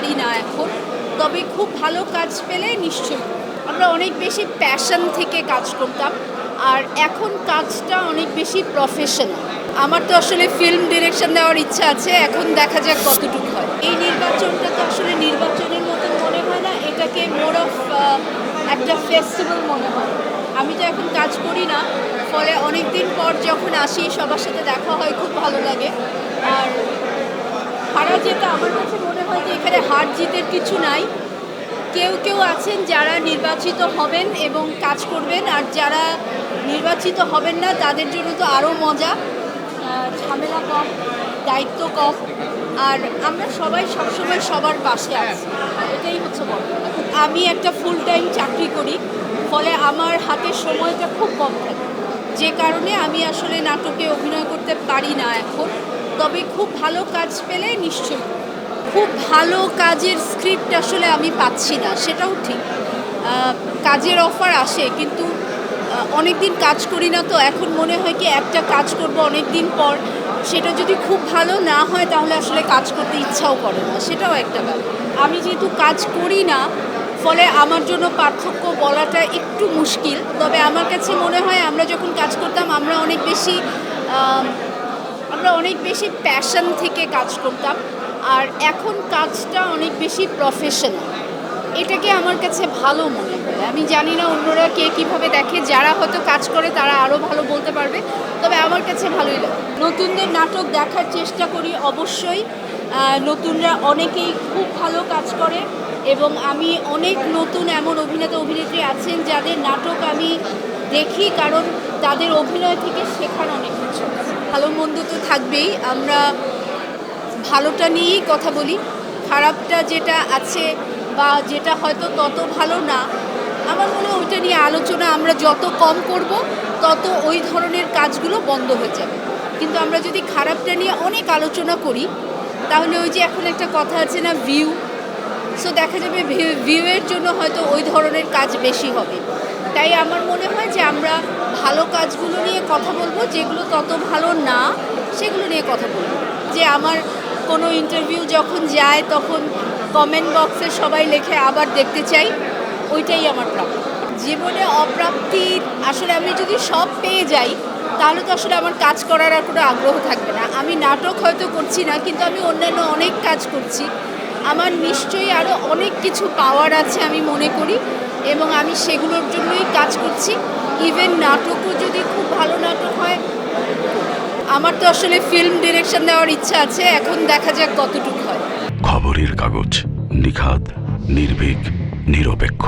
পারি না এখন। তবে খুব ভালো কাজ পেলে নিশ্চয়ই। আমরা অনেক বেশি প্যাশন থেকে কাজ করতাম, আর এখন কাজটা অনেক বেশি প্রফেশনাল আমার তো আসলে ফিল্ম ডিরেকশন দেওয়ার ইচ্ছা আছে, এখন দেখা যাক কতটুকু হয়। এই নির্বাচনটা তো আসলে নির্বাচনের মতন মনে হয় না, এটাকে মোর অফ একটা ফেস্টিভ্যাল মনে হয়। আমি তো এখন কাজ করি না, ফলে অনেক দিন পর যখন আসি, সবার সাথে দেখা হয়, খুব ভালো লাগে। আর হারা যেটা আমার কাছে মনে হয় যে এখানে হার জিতের কিছু নাই। কেউ কেউ আছেন যারা নির্বাচিত হবেন এবং কাজ করবেন, আর যারা নির্বাচিত হবেন না, তাদের জন্য তো আরও মজা। ঝামেলা কম, দায়িত্ব কম, আর আমরা সবাই সবসময় সবার পাশে আছি। এটাই হচ্ছে বড়। আমি একটা ফুল টাইম চাকরি করি, ফলে আমার হাতে সময়টা খুব কম থাকে। যে কারণে আমি আসলে নাটকে অভিনয় করতে পারি না এখন। তবে খুব ভালো কাজ পেলে নিশ্চয়ই। খুব ভালো কাজের স্ক্রিপ্ট আসলে আমি পাচ্ছি না, সেটাও ঠিক। কাজের অফার আসে, কিন্তু অনেক দিন কাজ করি না তো এখন মনে হয় কি একটা কাজ করব অনেক দিন পর। সেটা যদি খুব ভালো না হয় তাহলে আসলে কাজ করতে ইচ্ছাও করে না, সেটাও একটা ব্যাপার। আমি যেহেতু কাজ করি না, ফলে আমার জন্য পার্থক্য বলাটা একটু মুশকিল। তবে আমার কাছে মনে হয় আমরা যখন কাজ করতাম আমরা অনেক বেশি আমরা অনেক বেশি প্যাশন থেকে কাজ করতাম, আর এখন কাজটা অনেক বেশি প্রফেশনাল এটাকে আমার কাছে ভালো মনে হয়। আমি জানি না অন্যরা কে কীভাবে দেখে, যারা হয়তো কাজ করে তারা আরও ভালো বলতে পারবে, তবে আমার কাছে ভালোই লাগে। নতুনদের নাটক দেখার চেষ্টা করি অবশ্যই। নতুনরা অনেকেই খুব ভালো কাজ করে এবং আমি অনেক নতুন এমন অভিনেতা, অভিনেত্রী আছেন যাদের নাটক আমি দেখি কারণ তাদের অভিনয় থেকে শেখার অনেক কিছু। ভালো মন্দ তো থাকবেই। আমরা ভালোটা নিয়েই কথা বলি। খারাপটা যেটা আছে বা যেটা হয়তো তত ভালো না, আমার মনে হয় ওইটা নিয়ে আলোচনা আমরা যত কম করব, তত ওই ধরনের কাজগুলো বন্ধ হয়ে যাবে। কিন্তু আমরা যদি খারাপটা নিয়ে অনেক আলোচনা করি, তাহলে ওই যে এখন একটা কথা আছে না ভিউ সো দেখা যাবে ভিউ ভিউয়ের জন্য হয়তো ওই ধরনের কাজ বেশি হবে। তাই আমার মনে হয় যে আমরা ভালো কাজগুলো নিয়ে কথা বলব, যেগুলো তত ভালো না, সেগুলো নিয়ে কথা বলব। যে আমার কোনো ইন্টারভিউ যখন যায়, তখন কমেন্ট বক্সে সবাই লেখে আবার দেখতে চাই, ওইটাই আমার প্রাপ্য জীবনে অপ্রাপ্তি, আসলে আমি যদি সব পেয়ে যাই, তাহলে তো আসলে আমার কাজ করার আর কোনো আগ্রহ থাকবে না। আমি নাটক হয়তো করছি না, কিন্তু আমি অন্যান্য অনেক কাজ করছি। আমার নিশ্চয়ই আরও অনেক কিছু পাওয়ার আছে আমি মনে করি, এবং আমি সেগুলোর জন্যই কাজ করছি। ইভেন নাটকও যদি খুব ভালো নাটক হয়, আমার তো আসলে ফিল্ম ডিরেকশন দেওয়ার ইচ্ছা আছে, এখন দেখা যাক কতটুকু হয়। খবরের কাগজ, নিখাদ, নির্ভীক, নিরপেক্ষ।